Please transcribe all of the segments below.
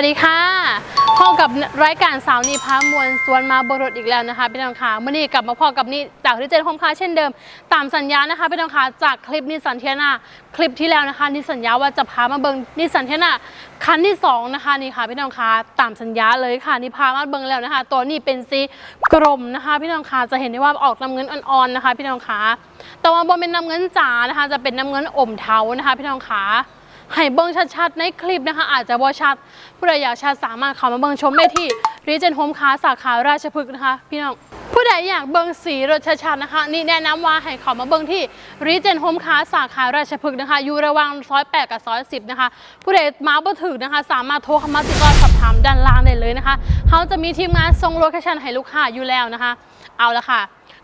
วัสดีค่ะพบกับรายการสาวนีพามวลสวนมาบรดอีกแล้วนะคะพี่น้องค่ะเมื่อนี้กลับมาพอกับนี่จากที่เจนคมค้าเช่นเดิม ตามสัญญานะคะพี่น้องค่ะจากคลิปนิสันเทียนาคลิปที่แล้วนะคะนิสัญญาว่าจะพามาเบิงนิสันเทียนาคันที่สองนะคะนี่ค่ะพี่น้องค่ะตามสัญญาเลยค่ะนี่พามาเบิงแล้วนะคะ ตัวนี้เป็นสีกรมนะคะ พี่น้องค่ะจะเห็นได้ว่าออกน้ำเงินอ่อนๆนะคะ พี่น้องค่ะแต่ว่าบนเป็นน้ำเงินจ๋านะคะ จะเป็นน้ำเงินอมเทานะคะ พี่น้องค่ะ ให้เบิ้งชัดๆ ในคลิปนะคะ อาจจะบ่ชัดผู้ใดอยากชัดสามารถเข้ามาเบิ้งชมได้ที่รีเจนโฮมค้าสาขาราชพฤกษ์นะคะ พี่น้องผู้ใดอยากเบิ้งสีรถชัดๆนะคะ นี่แนะนำว่าให้เข้ามาเบิ้งที่รีเจนโฮมค้าสาขาราชพฤกษ์นะคะอยู่ระหว่างซอย8กับซอย10นะคะ ผู้ใดมาบ่ถึงนะคะ สามารถโทรเข้ามาติดต่อสอบถามด้านล่างได้เลยนะคะเขาจะมีทีมงานส่งโลเคชั่นให้ลูกค้าอยู่แล้วนะคะ เอาละค่ะ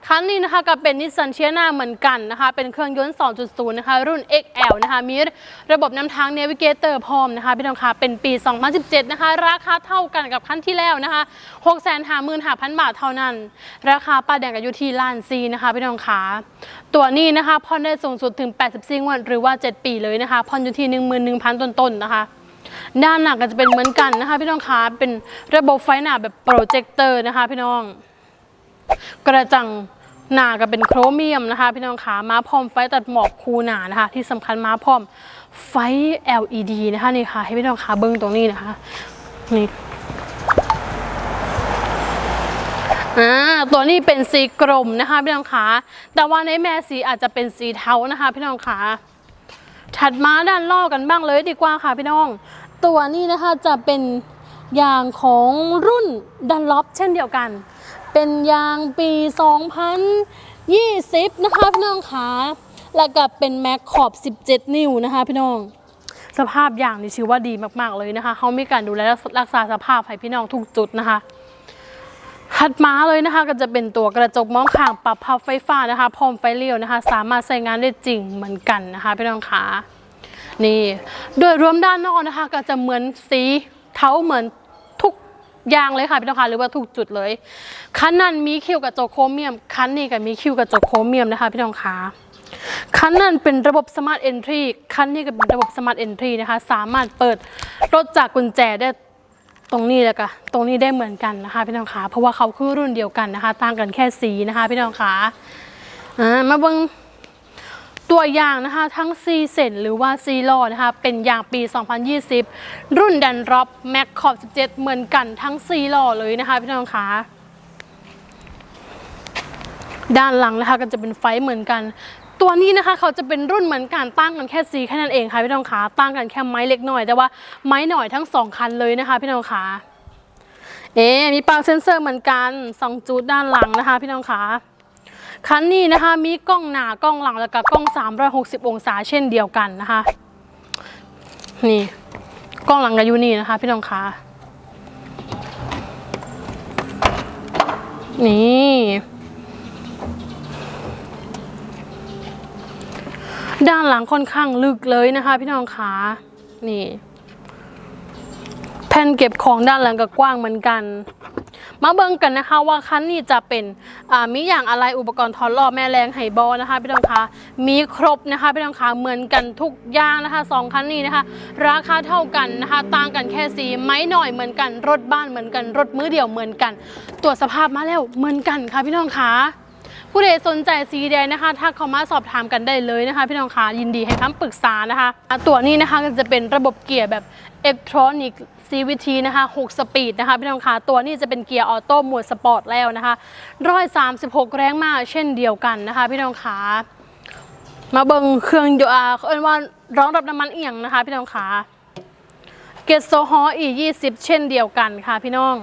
คันนี้นะคะก็เป็นนิสสันเชียนาเหมือนกันนะคะ เป็นเครื่องยนต์ 2.0 นะคะ รุ่น XL นะคะ มีระบบนำทาง Navigator พร้อมนะคะ พี่น้องคะเป็นปี 2017 นะคะ ราคาเท่ากันกับคันที่แล้วนะคะ 655,000 บาทเท่านั้น ราคาป้าแดงกับอยู่ที่ล้านซีนะคะ พี่น้องคะตัวนี้นะคะผ่อนได้สูงสุดถึง 84งวดหรือว่า 7 ปีเลยนะคะผ่อนอยู่ที่ 11,000 ต้นๆนะคะด้านหน้าก็จะเป็นเหมือนกันนะคะ พี่น้องคะเป็นระบบไฟหน้าแบบโปรเจคเตอร์นะคะ พี่น้อง กระจังหนาก็เป็นโครเมียมนะคะพี่น้องขามาพร้อมไฟตัดหมอกคูหนานะคะ ที่สำคัญมาพร้อมไฟ LED นะคะนี่ค่ะ ให้พี่น้องขาเบิ้งตรงนี้นะคะนี่อ่าตัวนี้เป็นสีกรมนะคะพี่น้องขาแต่ว่าในแม่สีอาจจะเป็นสีเทานะคะพี่น้องขาถัดมาด้านล่อกันบ้างเลยดีกว่าค่ะพี่น้อง ตัวนี้นะคะจะเป็นยางของรุ่นดันล็อปเช่นเดียวกัน เป็นยางปี 2020 นะคะพี่น้องคะแล้วก็เป็นแม็กขอบ 17 นิ้วนะคะพี่น้อง สภาพยางนี่ชื่อว่าดีมากๆเลยนะคะเขามีการดูแลรักษาสภาพให้พี่น้องทุกจุดนะคะถัดมาเลยนะคะก็จะเป็นตัวกระจกมองข้างปรับพับไฟฟ้านะคะพร้อมไฟเลี้ยวนะคะ สามารถใช้งานได้จริงเหมือนกันนะคะพี่น้องคะนี่โดยรวมด้านนอกนะคะ ก็จะเหมือนสีเทาเหมือน อย่างเลยค่ะพี่น้องคะหรือว่าทุกจุดเลยคันนั้นมีคิวกับโจกโครเมียมคันนี้ก็มีคิวกับโจกโครเมียมนะคะพี่น้องคะคันนั้นเป็นระบบสมาร์ทเอนทรีคันนี้ก็เป็นระบบสมาร์ทเอนทรีนะคะ สามารถเปิดรถจากกุญแจได้ตรงนี้เลยค่ะตรงนี้ได้เหมือนกันนะคะพี่น้องคะเพราะว่าเขาคือรุ่นเดียวกันนะคะ ต่างกันแค่สีนะคะ พี่น้องคะอ่ามาเบิ่ง ตัวอย่างนะคะทั้ง C เซนหรือว่า C ลอนะคะเป็นยางปี 2020 รุ่นดันร็อปแม็กขอบ 17 เหมือนกันทั้ง C ลอเลยนะคะพี่น้องคะด้านหลังนะคะก็จะเป็นไฟเหมือนกัน ตัวนี้นะคะเขาจะเป็นรุ่นเหมือนกันตั้งกันแค่สีแค่นั้นเองค่ะพี่น้องคะตั้งกันแค่ไม้เล็กหน่อย แต่ว่าไม้หน่อยทั้งสองคันเลยนะคะพี่น้องคะเอ๊มีปลั๊กเซนเซอร์เหมือนกันสองจุดด้านหลังนะคะ พี่น้องคะ คันนี้นะคะมีกล้องหน้ากล้องหลังแล้วก็กล้อง 360 องศาเช่นเดียวกันนะคะ นี่กล้องหลังกับยูนี่นะคะ พี่น้องคะนี่ด้านหลังค่อนข้างลึกเลยนะคะ พี่น้องคะนี่ แผ่นเก็บของด้านหลังก็กว้างเหมือนกัน มาเบิ่งกันนะคะว่าคันนี้จะเป็นมีอย่างอะไรอุปกรณ์ทอนรอบแม่แรงไฮบอลนะคะพี่น้องคะมีครบนะคะพี่น้องคะเหมือนกันทุกอย่างนะคะสองคันนี้นะคะ ราคาเท่ากันนะคะต่างกันแค่สีไม้หน่อยเหมือนกันรถบ้านเหมือนกัน รถมือเดียวเหมือนกัน ตรวจสภาพมาแล้วเหมือนกันค่ะพี่น้องคะผู้ใดสนใจสีแดงนะคะ ถ้าเขามาสอบถามกันได้เลยนะคะ พี่น้องคะยินดีให้คำปรึกษานะคะ ตัวนี้นะคะก็จะเป็นระบบเกียร์แบบอิเล็กทรอนิกส์ CVT นะคะ 6 สปีดนะคะพี่น้องคะตัวนี้จะเป็นเกียร์ออโต้หมวดสปอร์ตแล้วนะคะ136แรงม้าเช่นเดียวกันนะคะพี่น้องคะมาเบิงเครื่องยนต์อ่าเอิ้นว่าร้องรับน้ำมันเอียงนะคะพี่น้องคะเกตโซฮออี20เช่นเดียวกันค่ะพี่น้อง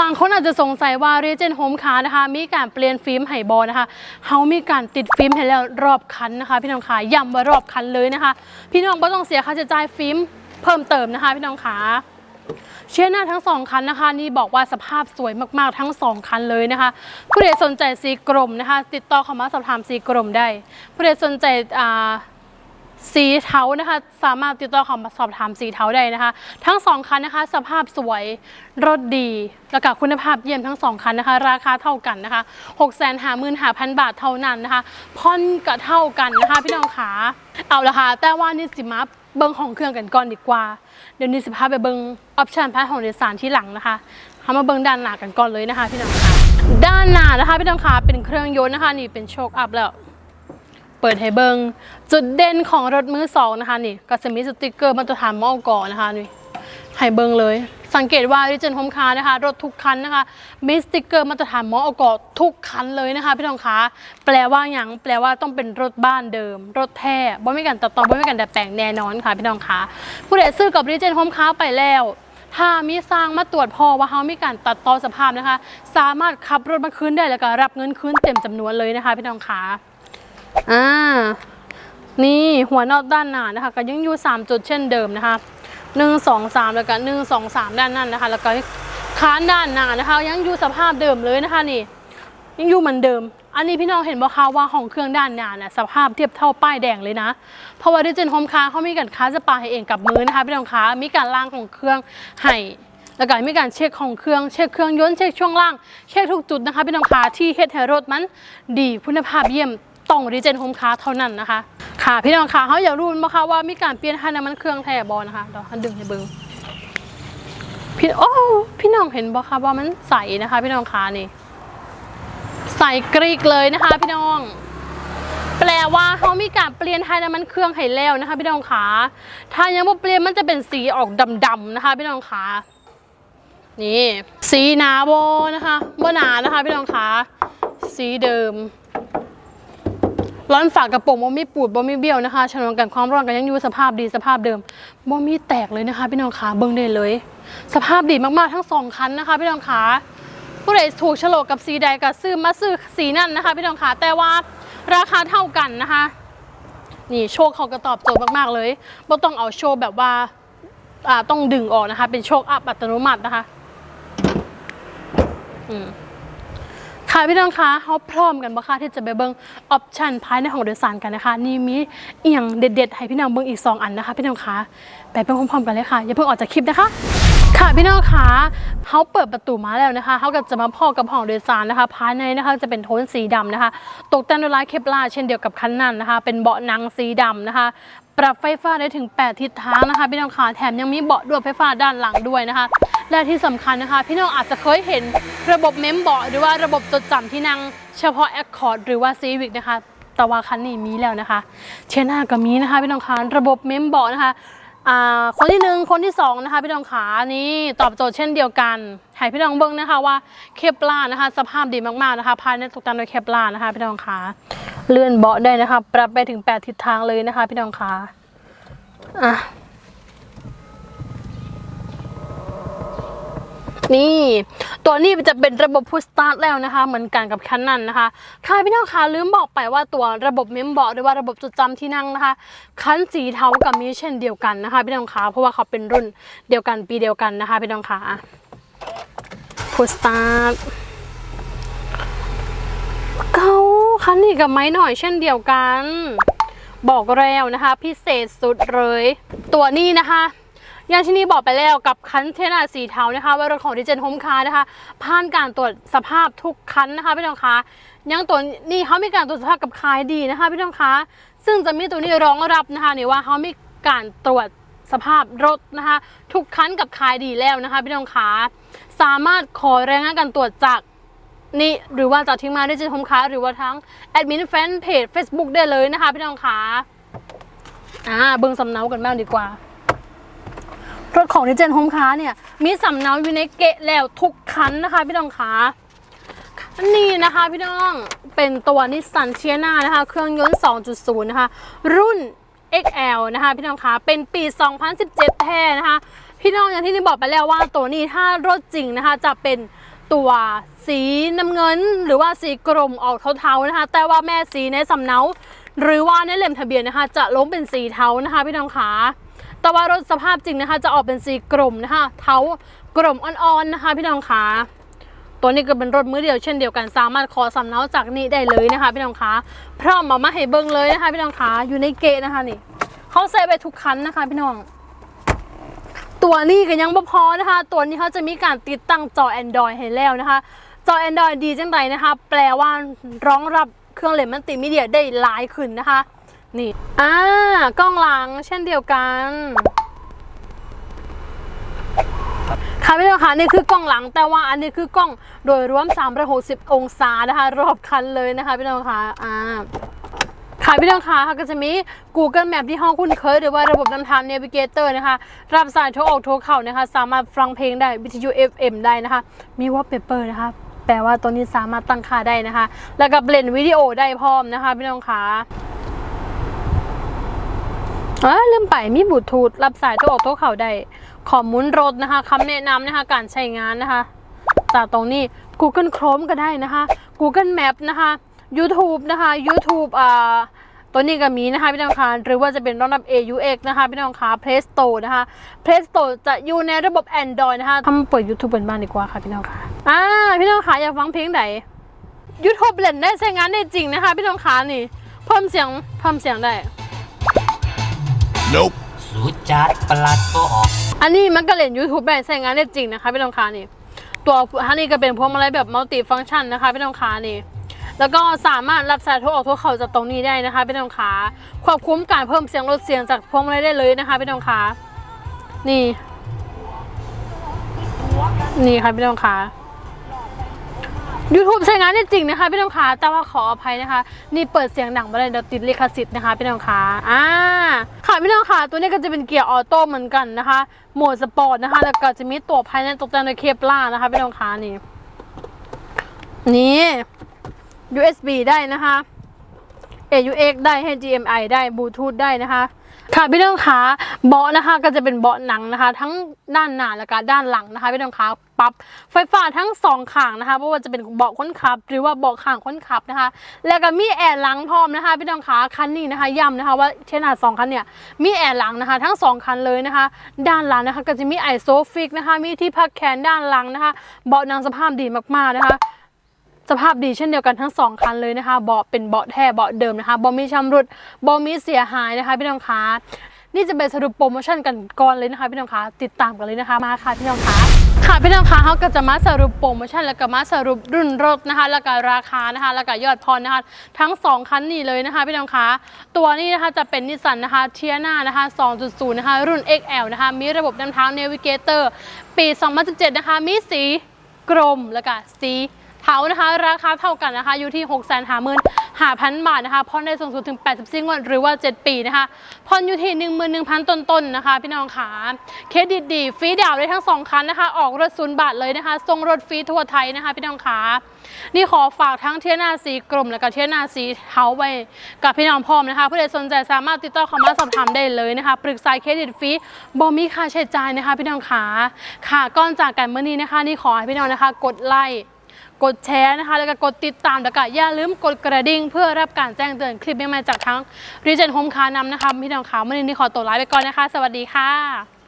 บางคนอาจจะสงสัยว่า Regent Home Car นะคะ มีการเปลี่ยนฟิล์มไฮบอลนะคะเขามีการติดฟิล์มให้แล้วรอบคันนะคะ พี่น้องขาย้ำว่ารอบคันเลยนะคะ พี่น้องไม่ต้องเสียค่าใช้จ่ายฟิล์ม เพิ่มเติมนะคะพี่น้องขาเชื่อหน้าทั้งสองคันนะคะ นี่บอกว่าสภาพสวยมากๆทั้งสองคันเลยนะคะผู้ใดสนใจสีกรมนะคะ ติดต่อเข้ามาสอบถามสีกรมได้ผู้ใดสนใจอ่าสีเทานะคะ สามารถติดต่อเข้ามาสอบถามสีเทาได้นะคะ ทั้งสองคันนะคะ สภาพสวยรถดีแล้วก็คุณภาพเยี่ยมทั้งสองคันนะคะ ราคาเท่ากันนะคะ6 5 5 0 0 0 บาทเท่านั้นนะคะผ่อนก็เท่ากันนะคะ พี่น้องขาเอาละค่ะแต่ว่านี่สิมา เบิ้งของเครื่องกันก่อนดีกว่า เดี๋ยวนี้สิพาไปเบิ้งออปชันพาร์ทของโดยสารที่หลังนะคะเอามาเบิ้งด้านหน้ากันก่อนเลยนะคะพี่น้องค่ะด้านหน้านะคะพี่น้องค่ะเป็นเครื่องยนต์นะคะนี่เป็นโชคอัพแล้ว เปิดให้เบิงจุดเด่นของรถมือสองนะคะนี่ก็จะมีสติกเกอร์มาตรฐานมอกอนะคะนี่ ให้เบิงเลย สังเกตว่าดิเจนโฮมคาร์นะคะ รถทุกคันนะคะมีสติกเกอร์มาตรฐานมอกอทุกคันเลยนะคะพี่น้องคะแปลว่าอย่างแปลว่าต้องเป็นรถบ้านเดิม รถแท้บ่ไม่กันตัดต่อบ่ไม่กันดัดแปลงแน่นอนค่ะพี่น้องคะผู้ใดซื้อกับดิเจนโฮมคาร์ไปแล้ว ถ้ามีสร้างมาตรวจพอว่าเขามีการตัดต่อสภาพนะคะ สามารถขับรถมาคืนได้แล้วก็รับเงินคืนเต็มจำนวนเลยนะคะพี่น้องคะอ่านี่หัวนอกด้านหน้านะคะ ก็ยังอยู่3จุดเช่นเดิมนะคะ หนึ่งสองสามแล้วก็หนึ่งสองสามด้านนั้นนะคะ แล้วก็ค้านด้านหน้านะคะ ยังอยู่สภาพเดิมเลยนะคะนี่ ยังอยู่เหมือนเดิม อันนี้พี่น้องเห็นบ่คะว่าของเครื่องด้านหน้าน่ะสภาพเทียบเท่าป้ายแดงเลยนะ เพราะว่าดิเจนโฮมคาเขามีการค้าสปาให้เองกับมือนะคะพี่น้องคะมีการล้างของเครื่องให้แล้วก็มีการเช็คของเครื่องเช็คเครื่องยนต์เช็คช่วงล่างเช็คทุกจุดนะคะพี่น้องคะที่เฮ็ดให้รถมันดีคุณภาพเยี่ยมต้องดิเจนโฮมคาเท่านั้นนะคะ ค่ะ พี่น้องค่ะเขาอยากรู้ไหมคะว่ามีการเปลี่ยนให้น้ำมันเครื่องแท้บอนะคะเดี๋ยวอันดึงให้เบิ้งพี่โอ้พี่น้องเห็นบ่คะว่ามันใสนะคะ พี่น้องคะนี่ ใสกรีกเลยนะคะ พี่น้อง แปลว่าเขามีการเปลี่ยนไทยน้ำมันเครื่องให้แล้วนะคะ พี่น้องขาถ้ายังไม่เปลี่ยนมันจะเป็นสีออกดำๆนะคะ พี่น้องขานี่ สีหนาโบนะคะโบหนานะคะ พี่น้องขาสีเดิม ร้อนฝากกระโปรงบ่มีปูดบ่มีเบี้ยวนะคะชนวนกันความร้อนกันยังอยู่สภาพดีสภาพเดิมบ่มีแตกเลยนะคะ พี่น้องขาเบิ่งได้เลย สภาพดีมากๆทั้งสองคันนะคะ พี่น้องขาผู้ใดถูกฉลกกับสีใดก็ซื้อมาซื้อสีนั่นนะคะ พี่น้องคะแต่ว่าราคาเท่ากันนะคะ นี่โชคเขาก็ตอบโจทย์มากๆเลยไม่ต้องเอาโชว์แบบว่าอ่าต้องดึงออกนะคะ เป็นโชคอัพอัตโนมัตินะคะ อืม ค่ะพี่น้องคะเขาพร้อมกันบ่คะที่จะไปเบิ้งออปชันภายในของโดยสารกันนะคะ นี่มีเอียงเด็ดๆ ให้พี่น้องเบิ้งอีก 2 อันนะคะ พี่น้องคะไปเบิ้งพร้อมๆกันเลยค่ะ อย่าเพิ่งออกจากคลิปนะคะ ค่ะพี่น้องคะเขาเปิดประตูมาแล้วนะคะเขาก็จะมาพ่อกับห้องโดยสารนะคะ ภายในนะคะจะเป็นโทนสีดำนะคะ ตกแต่งด้วยลายเคปลาเช่นเดียวกับคันนั้นนะคะ เป็นเบาะหนังสีดำนะคะปรับไฟฟ้าได้ถึง 8 ทิศทางนะคะ พี่น้องคะแถมยังมีเบาะด้วยไฟฟ้าด้านหลังด้วยนะคะ และที่สำคัญนะคะ พี่น้องอาจจะเคยเห็นระบบเมมเบาะหรือว่าระบบจดจำที่นั่งเฉพาะ Accord หรือว่า Civic นะคะแต่ว่าคันนี้มีแล้วนะคะ เชน่าก็มีนะคะ พี่น้องคะระบบเมมเบาะนะคะ คนที่หนึ่งคนที่สองนะคะพี่น้องขานี่ตอบโจทย์เช่นเดียวกันให้พี่น้องเบิ้งนะคะว่าเคปลานะคะ สภาพดีมากๆนะคะภายในตกแต่งโดยเคปลานะคะพี่น้องขาเลื่อนเบาะได้นะคะ ปรับไปถึง 8 ทิศทางเลยนะคะ พี่น้องขาอะ นี่ ตัวนี้จะเป็นระบบพุชสตาร์ทแล้วนะคะ เหมือนกันกับคันนั้นนะคะ ค่ะพี่น้องคะลืมบอกไปว่าตัวระบบเมมเบาะหรือว่าระบบจดจำที่นั่งนะคะ คันสีเทากับมีเช่นเดียวกันนะคะพี่น้องคะเพราะว่าเขาเป็นรุ่นเดียวกันปีเดียวกันนะคะพี่น้องคะพุชสตาร์ทเขาคันนี้กับไม้หน่อยเช่นเดียวกัน บอกแล้วนะคะ พิเศษสุดเลย ตัวนี้นะคะ อย่างที่นี่บอกไปแล้วกับคันเทนาสีเทานะคะว่ารถของดิเจนโฮมคาร์นะคะผ่านการตรวจสภาพทุกคันนะคะพี่น้องคะยังตัวนี่เขามีการตรวจสภาพกับคายดีนะคะพี่น้องคะซึ่งจะมีตัวนี้รองรับนะคะนี่ว่าเขามีการตรวจสภาพรถนะคะ ทุกคันกับคายดีแล้วนะคะพี่น้องคะสามารถขอรายงานการตรวจจากนี่หรือว่าจากทีมงานดิจิทัลคมค้าหรือว่าทั้งแอดมินแฟนเพจ Facebook ได้เลยนะคะพี่น้องคะอ่าเบิ่งสำเนากันบ้างดีกว่า รถของดิจิทัลคมค้าเนี่ย มีสำเนาอยู่ในเกะแล้วทุกคันนะคะ พี่น้องคะอันนี้นะคะพี่น้องเป็นตัวนิสสันเชียนานะคะ เครื่องยนต์ 2.0 นะคะ รุ่น XL นะคะ พี่น้องคะเป็นปี 2017 แท้นะคะ พี่น้องอย่างที่นี่บอกไปแล้วว่าตัวนี้ถ้ารถจริงนะคะ จะเป็นตัวสีน้ำเงิน หรือว่าสีกรมออกเทาๆนะคะ แต่ว่าแม่สีในสำเนา หรือว่าในเล่มทะเบียนนะคะ จะล้มเป็นสีเทานะคะ พี่น้องคะ แต่ว่ารถสภาพจริงนะคะ จะออกเป็นสีกรมนะคะ เทากรมอ่อนๆนะคะ พี่น้องคะตัวนี้ก็เป็นรถมือเดียวเช่นเดียวกันสามารถขอสำเนาจากนี้ได้เลยนะคะ พี่น้องคะพร้อมมามาให้เบิ้งเลยนะคะ พี่น้องคะอยู่ในเกะนะคะนี่เขาใส่ไปทุกคันนะคะ พี่น้อง ตัวนี้ก็ยังไม่พอนะคะ ตัวนี้เขาจะมีการติดตั้งจอ Android ให้แล้วนะคะ จอ Android ดีจังไรนะคะ แปลว่ารองรับเครื่องเล่นมัลติมีเดียได้หลายขึ้นนะคะ นี่อ่ากล้องหลังเช่นเดียวกันค่ะพี่น้องคะนี่คือกล้องหลังแต่ว่าอันนี้คือกล้องโดยรวม 360 องศานะคะ รอบคันเลยนะคะพี่น้องคะอ่าค่ะพี่น้องคะเขาก็จะมี Google Map ที่ห้องคุ้นเคย หรือว่าระบบนำทาง Navigator นะคะ รับสายโทรออกโทรเข้านะคะ สามารถฟังเพลงได้วิทยุ FM ได้นะคะ มี Wallpaper นะคะ แปลว่าตัวนี้สามารถตั้งค่าได้นะคะ แล้วก็เบลนวิดีโอได้พร้อมนะคะพี่น้องคะ อ่าลืมไปมีบลูทูธรับสายโทรออกโทรเข้าได้ขอมูลรถนะคะคำแนะนำนะคะ การใช้งานนะคะ จากตรงนี้ Google Chrome ก็ได้นะคะ Google Map นะคะ YouTube นะคะ YouTube อ่าตัวนี้ก็มีนะคะพี่น้องคะหรือว่าจะเป็นรองรับ AUX นะคะพี่น้องคะ Play Store นะคะ Play Store จะอยู่ในระบบ Android นะคะทำเปิด YouTube เป็นบ้านดีกว่าค่ะพี่น้องคะอ่าพี่น้องคะอยากฟังเพลงไหน YouTube เล่นได้ใช้งานได้จริงนะคะ พี่น้องคะนี่ เพิ่มเสียงเพิ่มเสียงได้ Nope. สูจัดประหลัดก็ออก อันนี้มันก็เล่น YouTube ได้ใช้งานได้จริงนะคะพี่น้องคะนี่ ตัวอันนี้ก็เป็นพวงมาลัยแบบมัลติฟัง c t ชันนะคะพี่น้องคะนี่แล้วก็สามารถรับสายโทรออกโทรเข้าจากตรงนี้ได้นะคะพี่น้องคะควบคุมการเพิ่มเสียงลดเสียงจากพวงมาลัยได้เลยนะคะพี่น้องคะนี่ นี่ค่ะพี่น้องคะ YouTube ใช้งานได้จริงนะคะพี่น้องคะแต่ว่าขออภัยนะคะ นี่เปิดเสียงดังมาเลยเดี๋ยวติดลิขสิทธิ์นะคะพี่น้องคะอ่าค่ะพี่น้องคะตัวนี้ก็จะเป็นเกียร์ออโต้เหมือนกันนะคะโหมดสปอร์ตนะคะ แล้วก็จะมีตัวภายในตกแต่งโดยเคปล่านะคะพี่น้องคะนี่นี่ USB ได้นะคะ AUX ได้ HDMI ได้บลูทูธได้นะคะ ค่ะพี่น้องคะเบาะนะคะก็จะเป็นเบาะหนังนะคะ ทั้งด้านหน้าและก็ด้านหลังนะคะพี่น้องคะปรับไฟฟ้าทั้งสองข้างนะคะไม่ว่าจะเป็นเบาะคนขับ หรือว่าเบาะข้างคนขับนะคะ แล้วก็มีแอร์หลังพร้อมนะคะพี่น้องคะคันนี้นะคะย้ำนะคะว่าเทนาสองคันเนี่ยมีแอร์หลังนะคะ ทั้งสองคันเลยนะคะ ด้านหลังนะคะก็จะมีไอโซฟิกนะคะมีที่พักแขนด้านหลังนะคะ เบาะหนังสภาพดีมากๆนะคะ สภาพดีเช่นเดียวกันทั้งสองคันเลยนะคะเบาะเป็นเบาะแท้เบาะเดิมนะคะเบาะมีชำรุดเบาะมีเสียหายนะคะพี่น้องคะนี่จะเป็นสรุปโปรโมชั่นกันก่อนเลยนะคะพี่น้องคะติดตามกันเลยนะคะมาค่ะพี่น้องคะค่ะพี่น้องคะเขาก็จะมาสรุปโปรโมชั่นแล้วก็มาสรุปรุ่นรถนะคะ แล้วก็ราคานะคะแล้วก็ยอดพรนะคะทั้งสองคันนี้เลยนะคะพี่น้องคะตัวนี้นะคะจะเป็นนิสสันนะคะเทียนานะคะ 2.0 นะคะ รุ่น XL นะคะ มีระบบนำทาง Navigator ปี 2017 นะคะ มีสีกรมแล้วก็สี เทานะคะ ราคาเท่ากันนะคะ อยู่ที่ 6 5 5 0 0 0 5,000 บาทนะคะผ่อนได้สูงสุดถึง 84 งวด หรือว่า 7 ปีนะคะผ่อนอยู่ที่ 11,000 ต้นๆนะคะ พี่น้องขาเครดิตดีฟรีดาวได้ทั้ง 2 คันนะคะ ออกรถศูนย์บาทเลยนะคะส่งรถฟรีทั่วไทยนะคะ พี่น้องขานี่ขอฝากทั้งเทียนาสีกรมและก็เทียนาสีเทาไว้กับพี่น้องพร้อมนะคะผู้ใดสนใจสามารถติดต่อเข้ามาสอบถามได้เลยนะคะ ปรึกษาเครดิตฟรีบ่มีค่าใช้จ่ายนะคะ พี่น้องขาค่ะก่อนจากกันเมื่อนี้นะคะ นี่ขอให้พี่น้องนะคะ กดไลค์ กดแชร์นะคะ แล้วก็กดติดตามแล้วก็อย่าลืมกดกระดิ่ง เพื่อรับการแจ้งเตือนคลิปใหม่ๆจากทั้งรีเจนโฮมคานำนะคะพี่น้องขาวมื่อนี้ขอตัวลาไปก่อนนะคะ สวัสดีค่ะ